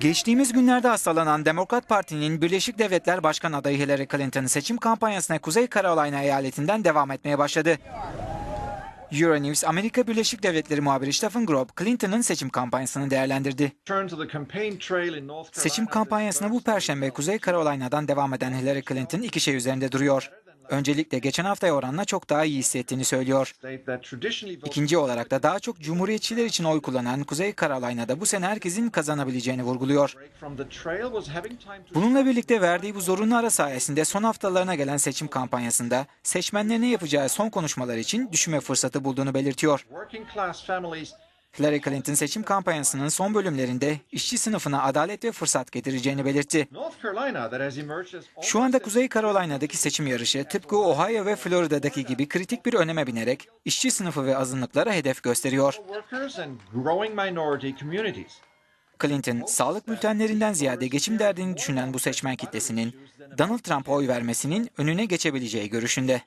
Geçtiğimiz günlerde hastalanan Demokrat Parti'nin Birleşik Devletler Başkan adayı Hillary Clinton seçim kampanyasına Kuzey Carolina eyaletinden devam etmeye başladı. Euronews Amerika Birleşik Devletleri muhabiri Stephen Grob, Clinton'ın seçim kampanyasını değerlendirdi. Seçim kampanyasına bu perşembe Kuzey Carolina'dan devam eden Hillary Clinton iki şey üzerinde duruyor. Öncelikle geçen haftaya oranla çok daha iyi hissettiğini söylüyor. İkinci olarak da daha çok cumhuriyetçiler için oy kullanan Kuzey Carolina'da bu sene herkesin kazanabileceğini vurguluyor. Bununla birlikte verdiği bu zorunlu ara sayesinde son haftalarına gelen seçim kampanyasında seçmenlerine yapacağı son konuşmalar için düşünme fırsatı bulduğunu belirtiyor. Hillary Clinton seçim kampanyasının son bölümlerinde işçi sınıfına adalet ve fırsat getireceğini belirtti. Şu anda Kuzey Carolina'daki seçim yarışı tıpkı Ohio ve Florida'daki gibi kritik bir öneme binerek işçi sınıfı ve azınlıklara hedef gösteriyor. Clinton, sağlık bültenlerinden ziyade geçim derdini düşünen bu seçmen kitlesinin Donald Trump'a oy vermesinin önüne geçebileceği görüşünde.